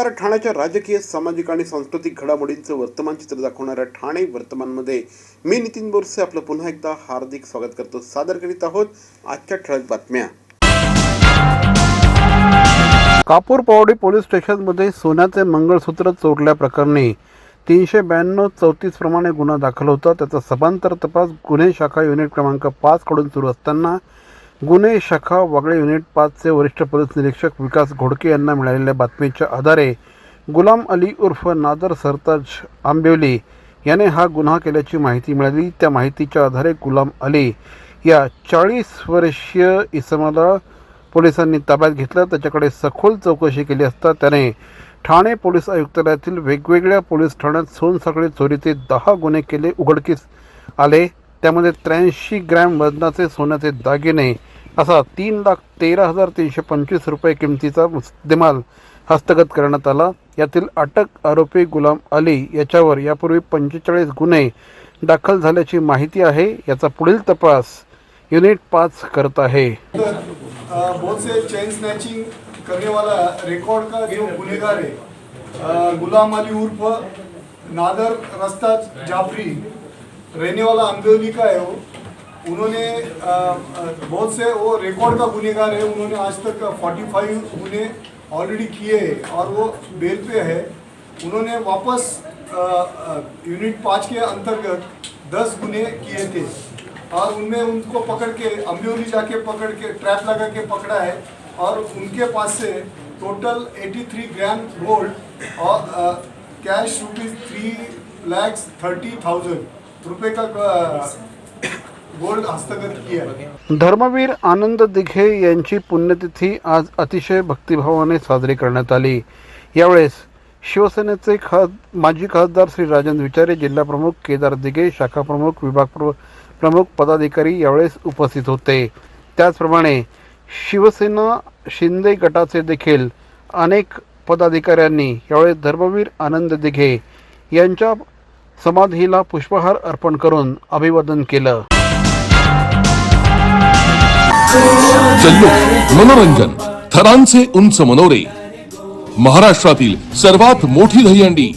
नमस्कार ठाण्याच्या राजकीय सामाजिक आणि सांस्कृतिक घडामोडींचं वर्तमान चित्र दाखवणाऱ्या ठाणे वर्तमानमध्ये मी नितीन बोरसे आपलं पुन्हा एकदा हार्दिक स्वागत करतो. सादर करीत आहोत आजच्या ठळक बातम्या. कापूर पावडी पोलीस स्टेशनमध्ये सोन्याचे मंगळसूत्र चोरल्याप्रकरणी तीनशे ब्याण्णव चौतीस प्रमाणे गुन्हा दाखल होता. त्याचा सभांतर तपास गुन्हे शाखा युनिट क्रमांक पाच कडून सुरू असताना गुन्हे शाखा वागळे युनिट पाचचे वरिष्ठ पोलीस निरीक्षक विकास घोडके यांना मिळालेल्या बातमीच्या आधारे गुलाम अली उर्फ नादर सरताज आंबिवली याने हा गुन्हा केल्याची माहिती मिळाली. त्या माहितीच्या आधारे गुलाम अली या चाळीस वर्षीय इसमाला पोलिसांनी ताब्यात घेतलं. त्याच्याकडे सखोल चौकशी केली असता त्याने ठाणे पोलीस आयुक्तालयातील वेगवेगळ्या पोलीस ठाण्यात सोनसाखळी चोरीचे दहा गुन्हे केले. उघडकीस आले. त्यामध्ये त्र्याऐंशी ग्रॅम वजनाचे सोन्याचे दागिने असा तीन लाख तेरा हजार तीनशे पंचवीस रुपये किमतीचा मुद्देमाल हस्तगत करण्यात आला. यातील अटक आरोपी गुलाम अली याच्यावर यापूर्वी पंचेचाळीस गुन्हे दाखल झाल्याची माहिती आहे. याचा पुढील तपास युनिट पाच करत आहे. गुलाम अली उर्फ नादर रस्ता जाफरी रहने वाला का है वो। उन्होंने बहुत से वो रिकॉर्ड का गुनेगार है। उन्होंने आज तक 45 गुने ऑलरेडी किए हैं और वो बेल पे है। उन्होंने वापस यूनिट पाँच के अंतर्गत 10 गुने किए थे। और उनमें उनको पकड़ के, अम्बियोली जाके पकड़ के ट्रैप लगा के पकड़ा है। और उनके पास से टोटल 83 ग्राम गोल्ड और cash rupees three lakhs thirty thousand रुपये का हस्तगत किया धर्मवीर आनंद दिघे यांची पुण्यतिथी आज अतिशय भक्तिभावाने साजरी करण्यात आली. यावेळेस शिवसेनेचे खा माजी खासदार श्री राजन विचारे जिल्हाप्रमुख केदार दिघे शाखा प्रमुख विभाग प्र- प्रमुख पदाधिकारी यावेळेस उपस्थित होते. त्याचप्रमाणे शिवसेना शिंदे गटाचे देखील अनेक पदाधिकाऱ्यांनी यावेळेस धर्मवीर आनंद दिघे यांच्या समाधीला पुष्पहार अर्पण करून अभिवादन केलं. जल्लो मनोरंजन थरांचे उंच मनोरे. महाराष्ट्रातील सर्वात मोठी दहीहंडी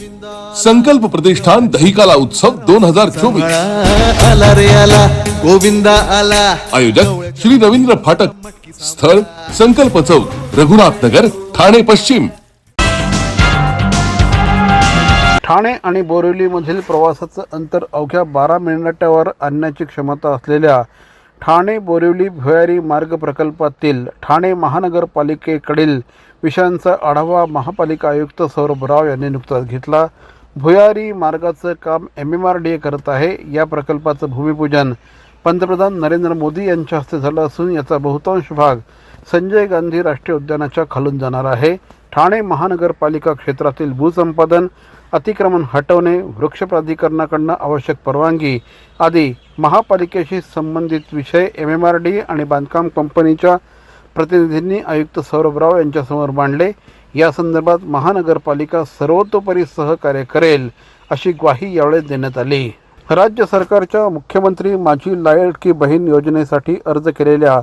संकल्प प्रतिष्ठान दहिकाला उत्सव दोन हजार चोवीस. आला रे आला गोविंदा आला आयोजक श्री रवींद्र फाटक स्थळ संकल्प चौक रघुनाथ नगर ठाणे पश्चिम. ठाणे आणि बोरिवलीमधील प्रवासाचं अंतर अवघ्या बारा मिनिटावर आणण्याची क्षमता असलेल्या ठाणे बोरिवली भुयारी मार्ग प्रकल्पातील ठाणे महानगरपालिकेकडील विषयांचा आढावा महापालिका आयुक्त सौरभ राव यांनी नुकताच घेतला. भुयारी मार्गाचं काम M M R D A करत आहे. या प्रकल्पाचं भूमिपूजन पंतप्रधान नरेंद्र मोदी यांच्या हस्ते झालं असून याचा बहुतांश भाग संजय गांधी राष्ट्रीय उद्यानाच्या खालून जाणार आहे. ठाणे महानगरपालिका क्षेत्रातील भूसंपादन अतिक्रमण हटवणे वृक्ष प्राधिकरणाकडनं आवश्यक परवानगी आदी महापालिकेशी संबंधित विषय एम एम आर डी आणि बांधकाम कंपनीच्या प्रतिनिधींनी आयुक्त सौरभ राव यांच्यासमोर मांडले. या संदर्भात महानगरपालिका सर्वतोपरी सहकार्य करेल अशी ग्वाही यावेळी देण्यात आली. राज्य सरकारच्या मुख्यमंत्री माझी लाडकी बहीण योजनेसाठी अर्ज केलेल्या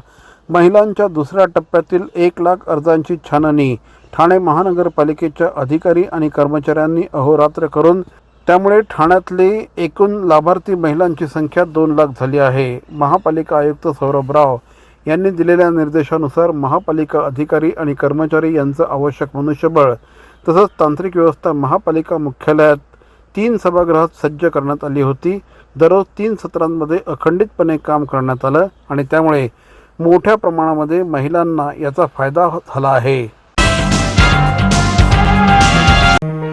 महिलांच्या दुसऱ्या टप्प्यातील एक लाख अर्जांची छाननी ठाणे महानगरपालिकेच्या अधिकारी आणि कर्मचाऱ्यांनी अहोरात्र करून त्यामुळे ठाण्यातली एकूण लाभार्थी महिलांची संख्या दोन लाख झाली आहे. महापालिका आयुक्त सौरभ राव यांनी दिलेल्या निर्देशानुसार महापालिका अधिकारी आणि कर्मचारी यांचं आवश्यक मनुष्यबळ तसंच तांत्रिक व्यवस्था महापालिका मुख्यालयात तीन सभागृहात सज्ज करण्यात आली होती. दररोज तीन सत्रांमध्ये अखंडितपणे काम करण्यात आलं आणि त्यामुळे मोठ्या प्रमाणामध्ये महिलांना याचा फायदा झाला आहे.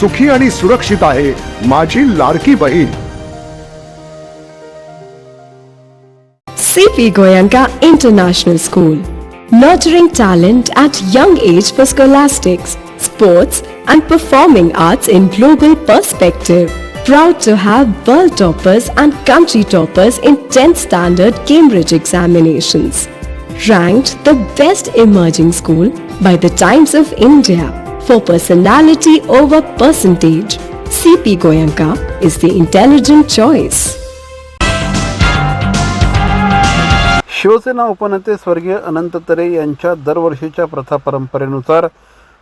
सुखी आणि सुरक्षित आहे माझी Ladki Bahin CP Goyanka International School. Nurturing talent at young age for scholastics, sports, and performing arts in global perspective. Proud to have world toppers and country toppers in 10th standard Cambridge examinations. Ranked the best emerging school by the Times of India For personality over percentage. CP Goyanka is the intelligent choice. Shiv Sena उपनेते स्वर्गीय अनंत तरे यांच्या दरवर्षीच्या प्रथा परंपरेनुसार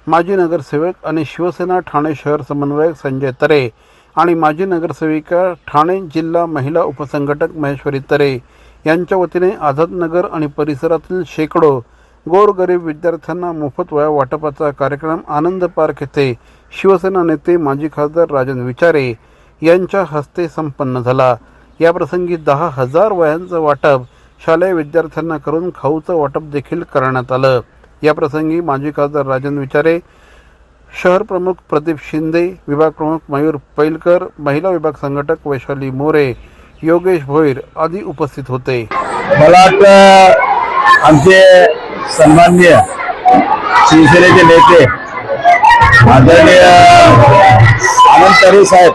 माजी नगरसेवक आणि शिवसेना ठाणे शहर समन्वयक संजय तरे आणि माजी नगरसेविका ठाणे जिल्हा महिला उपसंघटक महेश्वरी तरे यांच्या वतीने आझादनगर आणि परिसरातील शेकडो गोरगरीब विद्यार्थ्यांना मोफत वया वाटपाचा कार्यक्रम आनंद पार्क येथे शिवसेना नेते माजी खासदार राजन विचारे यांच्या हस्ते संपन्न झाला. याप्रसंगी दहा हजार वयांचं वाटप शालेय विद्यार्थ्यांना करून खाऊचं वाटप देखील करण्यात आलं. याप्रसंगी माजी खासदार राजन विचारे शहर प्रमुख प्रदीप शिंदे विभाग प्रमुख मयूर पैलकर महिला विभाग संघटक वैशाली मोरे योगेश भोईर आदी उपस्थित होते. मला आमचे सन्माननीय शिवसेनेचे नेते आदरणीय आनंद तरे साहेब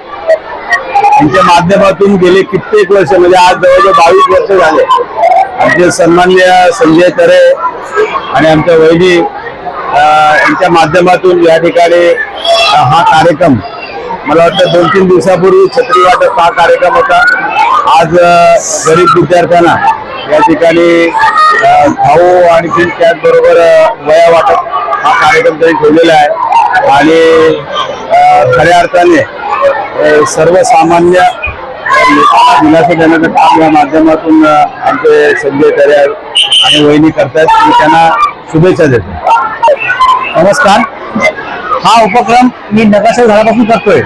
यांच्या माध्यमातून गेले कित्येक वर्ष म्हणजे आज जवळजवळ बावीस वर्ष झाले. आमचे सन्माननीय संजय तरे आणि आमच्या वहिनी यांच्या माध्यमातून या ठिकाणी हा कार्यक्रम मला वाटतं दोन तीन दिवसापूर्वी छत्री वाटप हा कार्यक्रम होता. आज गरीब विद्यार्थ्यांना या ठिकाणी भाऊ आणखी त्याचबरोबर वया वाटप हा कार्यक्रम त्यांनी ठेवलेला आहे. आणि खऱ्या अर्थाने सर्वसामान्य लोकांना दिलासा देण्याचं काम या माध्यमातून आमचे संजय तरे आणि वहिनी करतायत. मी त्यांना शुभेच्छा देतो. नमस्कार. हा उपक्रम मी नकाशा झाल्यापासून करतोय.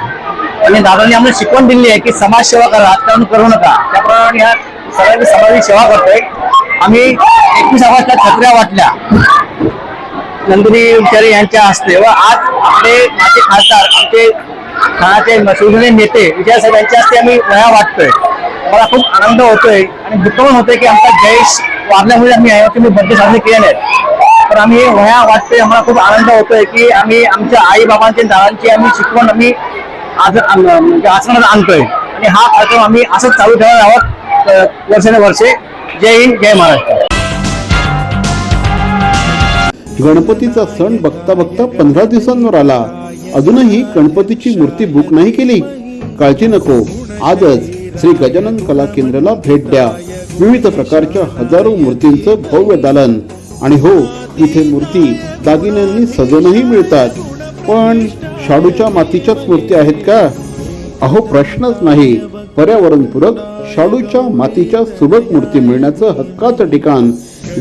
आणि दादांनी आम्हाला शिकवण दिली आहे की समाजसेवा करा राजकारण करू नका. त्याप्रमाणे ह्या सगळ्यांनी समाजाची सेवा करतोय. आम्ही एकवीस ऑगस्टला छत्र्या वाटल्या. नंदिनी विचारे यांच्या हस्ते व आज आपले माझे खासदार आमचे ठाण्याचे शिवसेने नेते विजय साहेब यांच्या हस्ते आम्ही वया वाटतोय. मला खूप आनंद होतोय आणि दुःख पण होतोय की आमचा जयेश वारल्यामुळे आम्ही यावर्षी मी बर्थडे साजरे केले नाहीत तर आम्ही वया वाटतोय आम्हाला खूप आनंद होतोय की आम्ही आमच्या आई बाबांची दादांची आम्ही शिकवण आम्ही आज म्हणजे आचरणात आणतोय. आणि हा कार्यक्रम आम्ही असंच चालू ठेवायला आहोत. वर्षानुवर्षे जय हिंद जय महाराष्ट्र. गणपतीचा सण बघता बघता पंधरा दिवसांवर आला. अजूनही गणपतीची मूर्ती बुक नाही केली. काळजी नको. आजच श्री गजानन कला केंद्राला भेट द्या. विविध प्रकारच्या हजारो मूर्तींचं भव्य दालन. आणि हो इथे मूर्ती दागिन्यांनी सजवूनही मिळतात. पण शाडूच्या मातीच्याच मूर्ती आहेत का? अहो प्रश्नच नाही. पर्यावरणपूरक शाडूच्या मातीच्या सुबक मूर्ती मिळण्याचं हक्काचं ठिकाण.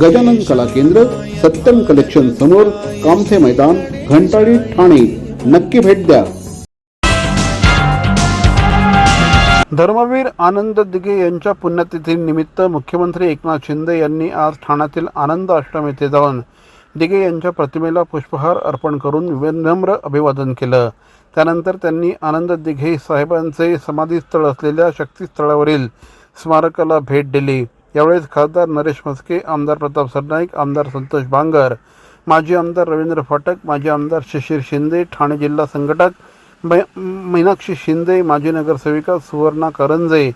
गजानन कला केंद्र सत्यम कलेक्शन समोर कामथे मैदान घंटाळी ठाणे. नक्की भेट द्या. धर्मवीर आनंद दिघे यांच्या पुण्यतिथीनिमित्त मुख्यमंत्री एकनाथ शिंदे यांनी आज ठाण्यातील आनंद आश्रम येथे जाऊन दिघे यांच्या प्रतिमेला पुष्पहार अर्पण करून विनम्र अभिवादन केलं. त्यानंतर त्यांनी आनंद दिघे साहेबांचे समाधीस्थळ असलेल्या शक्तीस्थळावरील स्मारकाला भेट दिली. यावेळेस खासदार नरेश म्हस्के आमदार प्रताप सरनाईक आमदार संतोष बांगर माजी आमदार रवींद्र फाटक माजी आमदार शिशिर शिंदे ठाणे जिल्हा संघटक मै- मीनाक्षी शिंदे माजी नगरसेविका सुवर्णा करंजे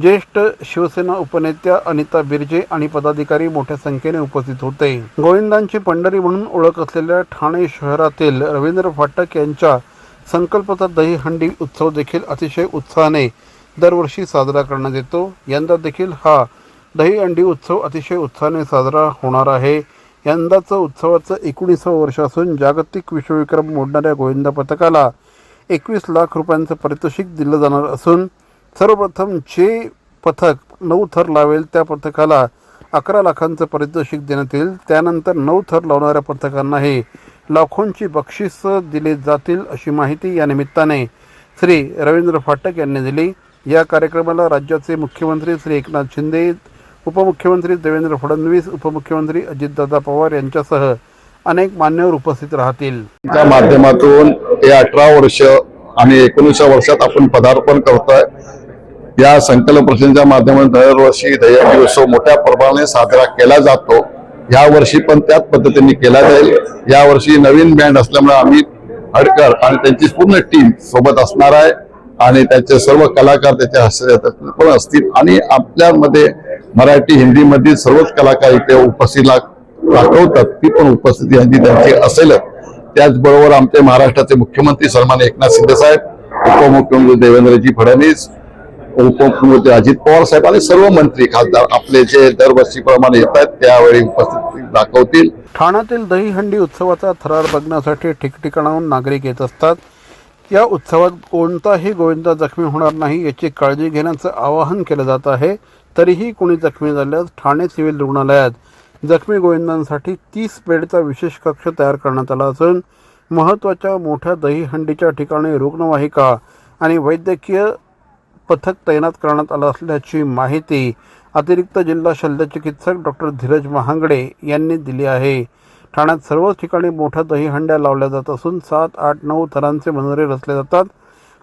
ज्येष्ठ शिवसेना उपनेत्या अनिता बिर्जे आणि पदाधिकारी मोठ्या संख्येने उपस्थित होते. गोविंदांची पंढरी म्हणून ओळख असलेल्या ठाणे शहरातील रवींद्र फाटक यांच्या संकल्पचा दहीहंडी उत्सव देखील अतिशय उत्साहाने दरवर्षी साजरा करण्यात येतो. यंदा देखील हा दहीहंडी उत्सव अतिशय उत्साहाने साजरा होणार आहे. यंदाचं उत्सवाचं एकोणीसावं वर्ष असून जागतिक विश्वविक्रम मोडणाऱ्या गोविंदा पथकाला एकवीस लाख रुपयांचं पारितोषिक दिलं जाणार असून सर्वप्रथम जे पथक नऊ थर लावेल त्या पथकाला अकरा लाखांचं पारितोषिक देण्यात येईल. त्यानंतर नऊ थर लावणाऱ्या पथकांनाही लाखोंची बक्षीस दिली जातील अशी माहिती या निमित्ताने श्री रवींद्र फाटक यांनी दिली. या कार्यक्रमाला राज्याचे मुख्यमंत्री श्री एकनाथ शिंदे उपमुख्यमंत्री देवेंद्र फडणवीस उपमुख्यमंत्री अजितदादा पवार यांच्यासह अनेक मान्यवर उपस्थित राहतील. त्या माध्यमातून हे अठरा वर्ष आणि एकोणीसच्या वर्षात आपण पदार्पण करतोय. या संकल्प प्रश्नाच्या माध्यमातून दरवर्षी दहीहंडी उत्सव मोठ्या प्रमाणाने साजरा केला जातो. या वर्षी पण त्याच पद्धतीने केला जाईल. या वर्षी नवीन बँड असल्यामुळे आम्ही हडकर आणि त्यांची पूर्ण टीम सोबत असणार आहे. आणि त्याचे सर्व कलाकार त्याच्या हस्ते पण असतील. आणि आपल्यामध्ये मराठी हिंदी मधील सर्वच कलाकार इथे उपस्थित दाखवतात. ती पण उपस्थिती हल्ली त्यांची असेलच. त्याचबरोबर आमचे महाराष्ट्राचे मुख्यमंत्री सन्मान एकनाथ शिंदे साहेब उपमुख्यमंत्री देवेंद्रजी फडणवीस उपमुख्यमंत्री अजित पवार साहेब आणि सर्व मंत्री खासदार आपले जे दरवर्षीप्रमाणे येत आहेत त्यावेळी उपस्थिती दाखवतील. ठाण्यातील दहीहंडी उत्सवाचा थरार बघण्यासाठी ठिकठिकाणाहून नागरिक येत असतात. या उत्सवात कोणताही गोविंदा जखमी होणार नाही याची काळजी घेण्याचं आवाहन केलं जात आहे. तरीही कोणी जखमी झाल्यास ठाणे सिव्हिल रुग्णालयात जखमी गोविंदांसाठी तीस बेडचा विशेष कक्ष तयार करण्यात आला असून महत्त्वाच्या मोठ्या दहीहंडीच्या ठिकाणी रुग्णवाहिका आणि वैद्यकीय पथक तैनात करण्यात आलं असल्याची माहिती अतिरिक्त जिल्हा शल्यचिकित्सक डॉक्टर धीरज महांगडे यांनी दिली आहे. ठाण्यात सर्वच ठिकाणी मोठ्या दहीहंड्या लावल्या जात असून सात आठ नऊ थरांचे मनोरे रचले जातात.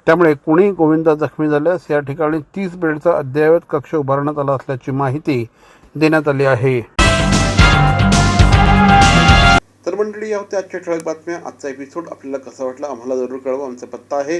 त्यामुळे कुणी गोविंदा जखमी झाल्यास या ठिकाणी तीस बेडचा अद्ययावत कक्ष उभारण्यात आला असल्याची माहिती देण्यात आली आहे. तर मंडळी या होत्या आजच्या ठळक बातम्या. आजचा एपिसोड आपल्याला कसा वाटला आम्हाला जरूर कळवा. आमचा पत्ता आहे